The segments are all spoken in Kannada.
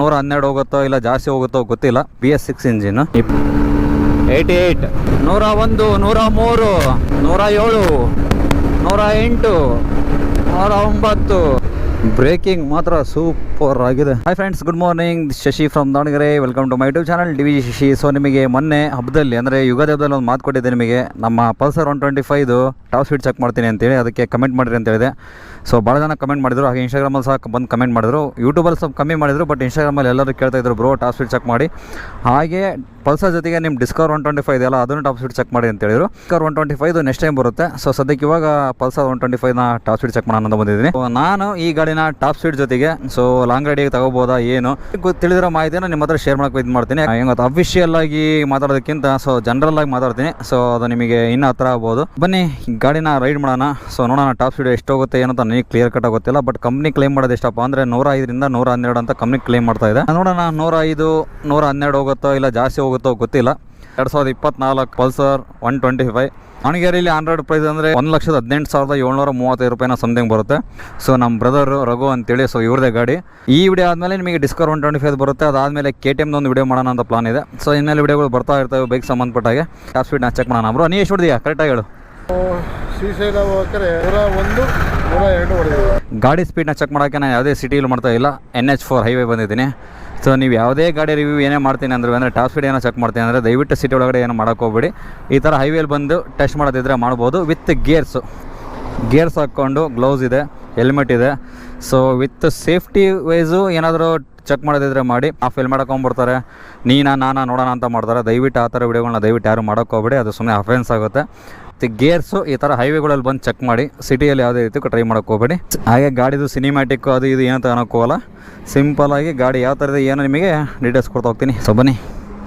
ನೂರ ಹನ್ನೆರಡು ಹೋಗುತ್ತೋ ಇಲ್ಲ ಜಾಸ್ತಿ ಹೋಗುತ್ತೋ ಗೊತ್ತಿಲ್ಲ. B S six engine eighty eight ನೂರ ಒಂದು ನೂರ ಮೂರು ನೂರ ಏಳು ನೂರ ಎಂಟು ನೂರ ಒಂಬತ್ತು. ಬ್ರೇಕಿಂಗ್ ಮಾತ್ರ ಸೂಪರ್ ಆಗಿದೆ. Hi friends good morning Shashi from Davanagere. Welcome to my YouTube channel D V Shashi so ನಿಮಗೆ ಮೊನ್ನೆ ಹಬ್ಬದಲ್ಲಿ ಅಂದರೆ ಯುಗಾದಿ ಹಬ್ಬದಲ್ಲಿ ಒಂದು ಮಾತು ಕೊಟ್ಟಿದ್ದೆ ನಿಮಗೆ. ನಮ್ಮ ಪಲ್ಸರ್ ಒನ್ ಟ್ವೆಂಟಿ ಫೈವ್ದು ಟಾಪ್ ಸ್ಪೀಡ್ ಚೆಕ್ ಮಾಡ್ತೀನಿ ಅಂತೇಳಿ ಅದಕ್ಕೆ ಕಮೆಂಟ್ ಮಾಡಿರಿ ಅಂತ ಹೇಳಿದೆ ಸೊ ಭಾಳ ಜನ ಕಮೆಂಟ್ ಮಾಡಿದ್ರು. ಹಾಗೆ ಇನ್ಸ್ಟಾಗ್ರಾಮಲ್ಲಿ ಸಹ ಬಂದು ಕಮೆಂಟ್ ಮಾಡಿದ್ರು. ಯೂಟ್ಯೂಬಲ್ಲಿ ಸ್ವಲ್ಪ ಕಮ್ಮಿ ಮಾಡಿದ್ರು ಬಟ್ ಇನ್ಸ್ಟಾಗ್ರಾಮಲ್ಲಿ ಎಲ್ಲರೂ ಕೇಳ್ತಾ ಇದ್ರು ಬ್ರೋ ಟಾಪ್ ಸ್ಪೀಡ್ ಚೆಕ್ ಮಾಡಿ. ಹಾಗೆ ಪಲ್ಸರ್ ಜೊತೆಗೆ ನಿಮ್ಮ ಡಿಸ್ಕವರ್ ಒನ್ ಟ್ವೆಂಟಿ ಫೈವ್ ಇದೆಯಲ್ಲ, ಅದನ್ನು ಟಾಪ್ ಸ್ಪೀಡ್ ಚೆಕ್ ಮಾಡಿ ಅಂತ ಹೇಳಿದ್ರು Discover one twenty five next time ಬರುತ್ತೆ. ಸೊ ಸದ್ಯಕ್ಕೆ ಇವಾಗ ಪಲ್ಸರ್ ಒನ್ ಟ್ವೆಂಟಿ ಫೈವ್ನ ಟಾಪ್ ಸ್ಪೀಡ್ ಚೆಕ್ ಮಾಡೋಣ ಅಂತ ಬಂದಿದ್ದೀನಿ. ನಾನು ಈ ಗಾಡಿನ ಟಾಪ್ ಸ್ಪೀಡ್ ಜೊತೆಗೆ ಸೊ ಲಾಂಗ್ ರೈಡಿಗೆ ತಗೋಬೋದಾ, ಏನು? ತಿಳಿದಿರೋ ಮಾಹಿತಿನ ನಿಮ್ಮ ಹತ್ರ ಶೇರ್ ಮಾಡೋಕೆ ಇದು ಮಾಡ್ತೀನಿ. ಹೆಂಗೆ ಗೊತ್ತಾ ಅಫಿಷಿಯಲ್ ಆಗಿ ಮಾತಾಡೋದಕ್ಕಿಂತ ಸೊ ಜನರಲ್ ಆಗಿ ಮಾತಾಡ್ತೀನಿ. ಸೊ ಅದು ನಿಮಗೆ ಇನ್ನೂ ಹತ್ರ ಆಗ್ಬೋದು. ಬನ್ನಿ, ಗಾಡಿನ ರೈಡ್ ಮಾಡೋಣ. ಸೊ ನೋಡೋಣ ಟಾಪ್ ಸ್ಪೀಡ್ ಎಷ್ಟು ಹೋಗುತ್ತೆ, ಏನಂತ ನನಗೆ ಕ್ಲಿಯರ್ ಕಟ್ ಗೊತ್ತಿಲ್ಲ ಬಟ್ ಕಂಪ್ನಿ ಕ್ಲೈಮ್ ಮಾಡೋದು ಎಷ್ಟಪ್ಪ ಅಂದರೆ ನೂರ ಐದರಿಂದ ನೂರ ಹನ್ನೆರಡು ಅಂತ ಕಂಪ್ನಿ ಕ್ಲೈಮ್ ಮಾಡ್ತಾ ಇದೆ. ನೋಡೋಣ ನೂರ ಐದು ನೂರ ಹನ್ನೆರಡು ಹೋಗುತ್ತೋ ಇಲ್ಲ ಜಾಸ್ತಿ ಹೋಗುತ್ತೋ ಗೊತ್ತಿಲ್ಲ. ಎರಡು ಸಾವಿರದ ಇಪ್ಪತ್ನಾಲ್ಕು ಪಲ್ಸರ್ ಒನ್ ಟ್ವೆಂಟಿ ಫೈವ್. ದಾವಣಗೆರೆಯಲ್ಲಿ ಆಂಡ್ರಾಯ್ಡ್ ಪ್ರೈಸ್ ಅಂದರೆ ಒಂದು ಲಕ್ಷದ ಹದಿನೆಂಟು ಸಾವಿರದ ಏಳ್ನೂರ ಮೂವತ್ತೈದು ರೂಪಾಯಿನ ಸಮಥಿಂಗ್ ಬರುತ್ತೆ. ಸೊ ನಮ್ಮ ಬ್ರದರ್ ರಘು ಅಂತೇಳಿ ಸೊ ಇವ್ರದೇ ಗಾಡಿ. ಈ ವಿಡಿಯೋ ಆದಮೇಲೆ ನಿಮಗೆ ಡಿಸ್ಕೌಂಟ್ ಒನ್ ಟ್ವೆಂಟಿ ಫೈವ್ ಬರುತ್ತೆ. ಅದಾದಮೇಲೆ ಕೆ ಟಿ ಎಮ್ದು ಒಂದು ವಿಡಿಯೋ ಮಾಡೋಣ ಅಂತ ಪ್ಲಾನ್ ಇದೆ. ಸೊ ಇನ್ಮೇಲೆ ವಿಡಿಯೋಗಳು ಬರ್ತಾ ಇರ್ತವೆ ಬೈಕ್ ಸಂಬಂಧಪಟ್ಟಾಗೆ. ಟಾಪ್ ಸ್ಪೀಡ್ನ ಚೆಕ್ ಮಾಡೋಣ ಬ್ರೋ. ನೀ ಎಷ್ಟು ಹೊಡೆದಿಯಾ? ಕರೆಕ್ಟಾಗಿ ಹೇಳು. ಶ್ರೀಶೈಲ ನೂರ ಒಂದು. ಗಾಡಿ ಸ್ಪೀಡ್ನ ಚೆಕ್ ಮಾಡೋಕ್ಕೆ ನಾನು ಯಾವುದೇ ಸಿಟಿಯಲ್ಲಿ ಮಾಡ್ತಾ ಇಲ್ಲ. ಎನ್ ಎಚ್ ಫೋರ್ ಹೈವೇ ಬಂದಿದ್ದೀನಿ. ಸೊ ನೀವು ಯಾವುದೇ ಗಾಡಿ ರಿವ್ಯೂ ಏನೇ ಮಾಡ್ತೀನಿ ಅಂದ್ರೆ ಅಂದರೆ ಟಾಪ್ ಸ್ಪೀಡ್ ಏನೋ ಚೆಕ್ ಮಾಡ್ತೀನಿ ಅಂದರೆ ದಯವಿಟ್ಟು ಸಿಟಿ ಒಳಗಡೆ ಏನು ಮಾಡೋಕ್ಕೋಗ್ಬೇಡಿ ಈ ಥರ ಹೈವೇಲಿ ಬಂದು ಟೆಸ್ಟ್ ಮಾಡೋದಿದ್ರೆ ಮಾಡ್ಬೋದು. ವಿತ್ ಗೇರ್ಸು ಗೇರ್ಸ್ ಹಾಕ್ಕೊಂಡು ಗ್ಲೌಸ್ ಇದೆ ಹೆಲ್ಮೆಟ್ ಇದೆ. ಸೊ ವಿತ್ ಸೇಫ್ಟಿ ವೈಸು ಏನಾದರೂ ಚೆಕ್ ಮಾಡೋದಿದ್ರೆ ಮಾಡಿ. ಆಫ್ ಹೆಲ್ಮೆಟ್ ಹಾಕೊಂಡ್ಬಿಡ್ತಾರೆ ನೀನಾ, ನಾನಾ ನೋಡೋಣ ಅಂತ ಮಾಡ್ತಾರೆ. ದಯವಿಟ್ಟು ಆ ಥರ ವಿಡಿಯೋಗಳನ್ನ ದಯವಿಟ್ಟು ಯಾರು ಮಾಡೋಕ್ಕೋಗ್ಬೇಡಿ ಅದು ಸುಮ್ಮನೆ ಅಫೆನ್ಸ್ ಆಗುತ್ತೆ. ಮತ್ತು ಗೇರ್ಸು ಈ ಥರ ಹೈವೇಗಳಲ್ಲಿ ಬಂದು ಚೆಕ್ ಮಾಡಿ ಸಿಟಿಯಲ್ಲಿ ಯಾವುದೇ ರೀತಿ ಟ್ರೈ ಮಾಡೋಕೆ ಹೋಗಬೇಡಿ. ಹಾಗೆ ಗಾಡಿದು ಸಿನಿಮ್ಯಾಟಿಕ್ಕು ಅದು ಇದು ಏನಂತ ತಗೊಳಕ್ಕೆ ಹೋಗಲ್ಲ ಸಿಂಪಲಾಗಿ ಗಾಡಿ ಯಾವ ಥರದ ಏನು ನಿಮಗೆ ಡೀಟೇಲ್ಸ್ ಕೊಡ್ತಾ ಹೋಗ್ತೀನಿ. ಸೊ ಬನ್ನಿ.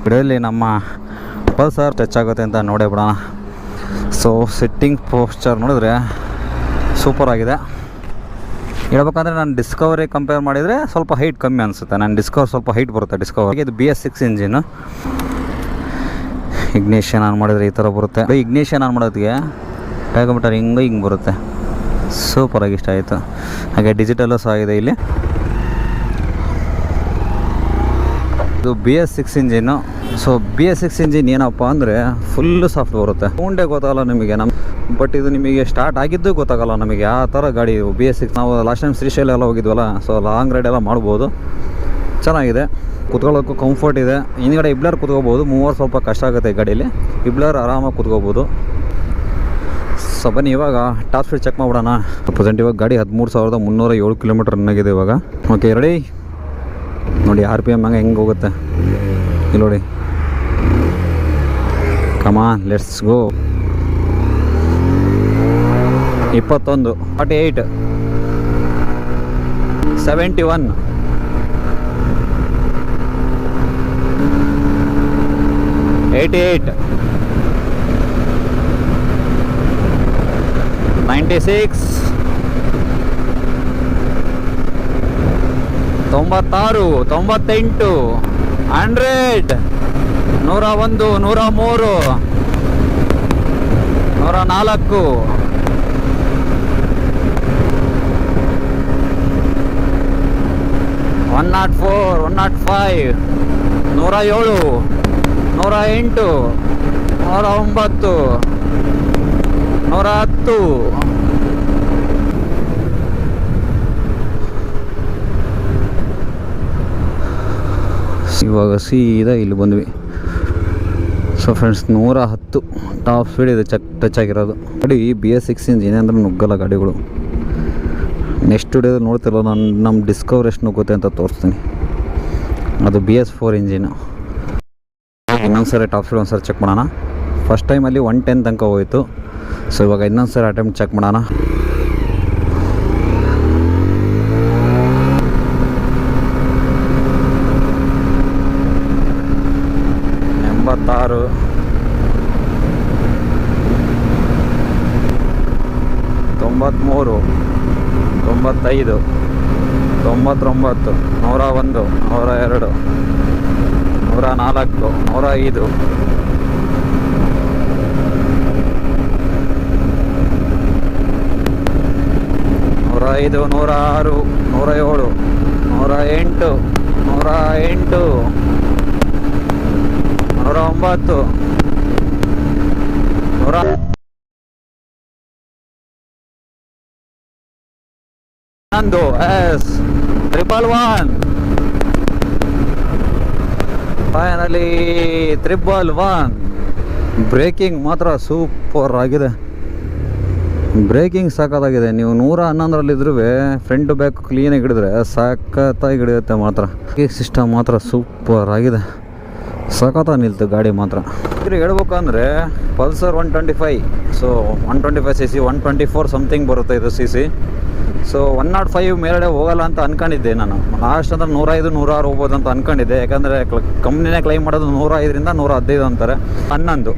ವಿಡಿಯೋದಲ್ಲಿ ನಮ್ಮ ಪಲ್ಸರ್ ಟಚ್ ಆಗುತ್ತೆ ಅಂತ ನೋಡೇ ಬಿಡೋಣ. ಸೊ ಸಿಟ್ಟಿಂಗ್ ಪೋಸ್ಚರ್ ನೋಡಿದ್ರೆ ಸೂಪರ್ ಆಗಿದೆ. ಹೇಳ್ಬೇಕಂದ್ರೆ ನಾನು ಡಿಸ್ಕವರಿ ಕಂಪೇರ್ ಮಾಡಿದರೆ ಸ್ವಲ್ಪ ಹೈಟ್ ಕಮ್ಮಿ ಅನಿಸುತ್ತೆ. ನಾನು ಡಿಸ್ಕವರ್ ಸ್ವಲ್ಪ ಹೈಟ್ ಬರುತ್ತೆ. ಡಿಸ್ಕವರ್ ಇದು B S six engine ignition on ಮಾಡಿದ್ರೆ ಈ ಥರ ಬರುತ್ತೆ. ಇಗ್ನೇಷನ್ ಆನ್ ಮಾಡೋದಕ್ಕೆ ಟೈಕೋಮೀಟರ್ ಹಿಂಗೆ ಹಿಂಗೆ ಬರುತ್ತೆ. ಸೂಪರಾಗಿ ಇಷ್ಟ ಆಯಿತು. ಹಾಗೆ ಡಿಜಿಟಲ್ಲು ಸಹ ಇದೆ ಇಲ್ಲಿ. ಇದು B S six engine so B S six engine ಏನಪ್ಪ ಅಂದರೆ ಫುಲ್ಲು ಸಾಫ್ಟ್ ಬರುತ್ತೆ. ಸೌಂಡೇ ಗೊತ್ತಾಗಲ್ಲ ನಿಮಗೆ ನಮ್ಮ ಬಟ್ ಇದು ನಿಮಗೆ ಸ್ಟಾರ್ಟ್ ಆಗಿದ್ದು ಗೊತ್ತಾಗಲ್ಲ ನಮಗೆ. ಆ ಥರ ಗಾಡಿ ಬಿ ಎಸ್ ಸಿಕ್ಸ್ ನಾವು ಲಾಸ್ಟ್ ಟೈಮ್ ಶ್ರೀಶೈಲ ಎಲ್ಲ ಹೋಗಿದ್ವಲ್ಲ ಸೊ ಲಾಂಗ್ ರೈಡ್ ಎಲ್ಲ ಮಾಡ್ಬೋದು. ಚೆನ್ನಾಗಿದೆ. ಕುತ್ಕೊಳ್ಳೋಕ್ಕೂ ಕಂಫರ್ಟ್ ಇದೆ. ಹಿಂದ್ಗಡೆ ಇಬ್ಲರ್ ಕುತ್ಕೋಬೋದು. ಮೂವರು ಸ್ವಲ್ಪ ಕಷ್ಟ ಆಗುತ್ತೆ ಈ ಗಾಡೀಲಿ. ಇಬ್ಲರ್ ಆರಾಮಾಗಿ ಕುತ್ಕೋಬೋದು. ಸೊ ಬನ್ನಿ, ಇವಾಗ ಟಾಪ್ ಸ್ಪೀಡ್ ಚೆಕ್ ಮಾಡ್ಬಿಡೋಣ. ಪ್ರೆಸೆಂಟ್ ಇವಾಗ ಗಾಡಿ ಹದಿಮೂರು ಸಾವಿರದ ಮುನ್ನೂರ ಏಳು ಕಿಲೋಮೀಟರ್ ರನ್ ಆಗಿದೆ ಇವಾಗ. ಓಕೆ ರೆಡಿ ನೋಡಿ ಆರ್ ಪಿ ಎಂ ಹಂಗೆ ಹೆಂಗೆ ಹೋಗುತ್ತೆ. ಇಲ್ಲಿ ನೋಡಿ. ಕಮಾ ಲೆಟ್ಸ್ ಗೋ ಇಪ್ಪತ್ತೊಂದು forty eight seventy one eighty eight ninety six ತೊಂಬತ್ತಾರು, ತೊಂಬತ್ತೆಂಟು ಹಂಡ್ರೆಡ್ ನೂರ ಒಂದು ನೂರ ಮೂರು ನೂರ ನಾಲ್ಕು one naught four one naught five ನೂರ ಏಳು ನೂರ ಎಂಟು ನೂರ ಒಂಬತ್ತು ನೂರ ಹತ್ತು ಇವಾಗ ಸೀದಾ ಇಲ್ಲಿ ಬಂದ್ವಿ. ಸೊ ಫ್ರೆಂಡ್ಸ್ ನೂರ ಹತ್ತು ಟಾಪ್ ಸ್ಪೀಡ್ ಇದೆ, ಚಕ್ ಟಚ್ ಆಗಿರೋದು. ಗಾಡಿ ಬಿ ಎಸ್ ಸಿಕ್ಸ್ ಇಂಜಿನ್ ಅಂದರೆ ನುಗ್ಗಲ್ಲ ಗಾಡಿಗಳು. ನೆಕ್ಸ್ಟ್ ವಿಡಿಯೋದಲ್ಲಿ ನೋಡ್ತಿರಲ್ಲ, ನಾನು ನಮ್ಮ ಡಿಸ್ಕವರ್ ಎಷ್ಟು ನುಗ್ಗುತ್ತೆ ಅಂತ ತೋರಿಸ್ತೀನಿ. ಅದು ಬಿ ಎಸ್ ಫೋರ್ ಇಂಜಿನು ಇನ್ನೊಂದು ಸರಿ ಟಾಪ್ ಸ್ಪೀಡ್ ಒಂದು ಸರಿ ಚೆಕ್ ಮಾಡೋಣ ಫಸ್ಟ್ ಟೈಮಲ್ಲಿ ಒನ್ ಟೆನ್ ತನಕ ಹೋಯಿತು. ಸೊ ಇವಾಗ ಇನ್ನೊಂದು ಸರಿ ಅಟೆಂಪ್ಟ್ ಚೆಕ್ ಮಾಡೋಣ. ಎಂಬತ್ತಾರು. ತೊಂಬತ್ತ್ಮೂರು ತೊಂಬತ್ತೈದು. ತೊಂಬತ್ತೊಂಬತ್ತು. ನೂರ ಒಂದು. ನೂರ ಎರಡು. ನೂರ ನಾಲ್ಕು ನೂರ ಐದು ನೂರ ಐದು ನೂರ ಆರು ನೂರ ಏಳು ನೂರ ಎಂಟು ನೂರ ಎಂಟು ನೂರ ಒಂಬತ್ತು ನೂರ ಹನ್ನೊಂದು. Yes triple one finally triple one braking ಮಾತ್ರ ಸೂಪರ್ ಆಗಿದೆ. ಬ್ರೇಕಿಂಗ್ ಸಾಕತ್ತಾಗಿದೆ ನೀವು ನೂರ ಹನ್ನೊಂದರಲ್ಲಿದ್ರೂ ಫ್ರಂಟ್ ಬ್ಯಾಕ್ ಕ್ಲೀನಾಗಿ ಹಿಡಿದ್ರೆ ಸಾಕತ್ತಾಗಿ ಹಿಡಿಯುತ್ತೆ ಮಾತ್ರ. ಸಿಸ್ಟಮ್ ಮಾತ್ರ ಸೂಪರ್ ಆಗಿದೆ. ಸಖತ್ತ ನಿಲ್ತು ಗಾಡಿ ಮಾತ್ರ. ಇದ್ರಿಗೆ ಹೇಳ್ಬೇಕಂದ್ರೆ Pulsar one twenty five so one twenty five C C one twenty four something ಬರುತ್ತೆ ಇದು C C so one naught five ಮೇಲ್ಗಡೆ ಹೋಗಲ್ಲ ಅಂತ ಅನ್ಕೊಂಡಿದ್ದೆ ನಾನು. ಲಾಸ್ಟ್ ಅಂದ್ರೆ ನೂರೈದು, ನೂರಾರು ಹೋಗ್ಬೋದು ಅಂತ ಅನ್ಕೊಂಡಿದ್ದೆ. ಯಾಕಂದರೆ ಕಂಪ್ನಿನೇ ಕ್ಲೈಮ್ ಮಾಡೋದು ನೂರ ಐದರಿಂದ ನೂರ ಹದಿನೈದು ಅಂತಾರೆ. ಹನ್ನೊಂದು.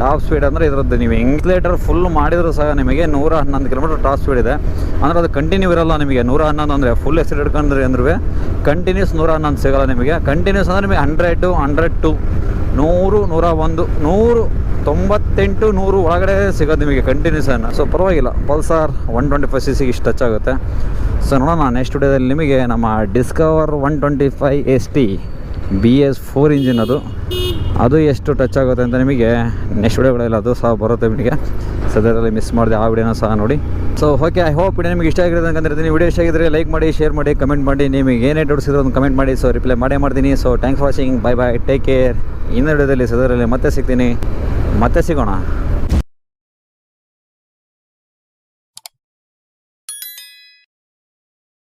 ಟಾಪ್ ಸ್ಪೀಡ್ ಅಂದರೆ ಇದರದ್ದು ನೀವು ಇಂಗ್ಲೇಟರ್ ಫುಲ್ ಮಾಡಿದರೂ ಸಹ ನಿಮಗೆ ನೂರ ಹನ್ನೊಂದು ಕಿಲೋಮೀಟರ್ ಟಾಪ್ ಸ್ಪೀಡ್ ಇದೆ. ಅಂದರೆ ಅದು ಕಂಟಿನ್ಯೂ ಇರಲ್ಲ ನಿಮಗೆ. ನೂರ ಹನ್ನೊಂದು ಅಂದರೆ ಫುಲ್ ಎಸಿಡ್ ಹಿಡ್ಕೊಂಡ್ರಿ ಅಂದ್ರೆ ಕಂಟಿನ್ಯೂಸ್ ನೂರ ಹನ್ನೊಂದು ಸಿಗಲ್ಲ ನಿಮಗೆ. ಕಂಟಿನ್ಯೂಸ್ ಅಂದರೆ ನಿಮಗೆ ಹಂಡ್ರೆಡ್ ಹಂಡ್ರೆಡ್ ಟು ನೂರು, ನೂರ ಒಂದು, ನೂರು ತೊಂಬತ್ತೆಂಟು, ನೂರು ಒಳಗಡೆ ಸಿಗೋದು ನಿಮಗೆ ಕಂಟಿನ್ಯೂಸ್ ಅನ್ನು. ಸೊ ಪರವಾಗಿಲ್ಲ. Pulsar one twenty five C ಸಿಗೆ ಇಷ್ಟು ಟಚ್ ಆಗುತ್ತೆ. ಸೊ ನೋಡೋಣ ನೆಕ್ಸ್ಟ್ ವಿಡಿಯೋದಲ್ಲಿ ನಿಮಗೆ ನಮ್ಮ discover one twenty five S T B S four engine ಅದು. ಅದು ಎಷ್ಟು ಟಚ್ ಆಗುತ್ತೆ ಅಂತ ನಿಮಗೆ ನೆಕ್ಸ್ಟ್ ವಿಡಿಯೋಗಳಲ್ಲಿ ಅದು ಸಹ ಬರುತ್ತೆ ನಿಮಗೆ ಸದ್ಯದಲ್ಲಿ ಮಿಸ್ ಮಾಡಿದೆ ಆ ವಿಡಿಯೋನ ಸಹ ನೋಡಿ. So okay I hope video ನಿಮಗೆ ಇಷ್ಟ ಆಗಿರೋದು ಅಂತಂದ್ರೆ ವಿಡಿಯೋ ಇಷ್ಟ ಆಗಿದ್ರೆ ಲೈಕ್ ಮಾಡಿ ಶೇರ್ ಮಾಡಿ ಕಮೆಂಟ್ ಮಾಡಿ. ನಿಮಗೆ ಏನೇ ಡೌಟ್ಸ್ ಇರೋ ಒಂದು ಕಮೆಂಟ್ ಮಾಡಿ. ಸೊ ರಿಪ್ಲೈ ಮಾಡೇ ಮಾಡ್ತೀನಿ. So thanks watching bye bye take care ಇನ್ನೊಂದು ವಿಡಿಯೋದಲ್ಲಿ ಸದರಲ್ಲಿ ಮತ್ತೆ ಸಿಗ್ತೀನಿ. ಮತ್ತೆ ಸಿಗೋಣ.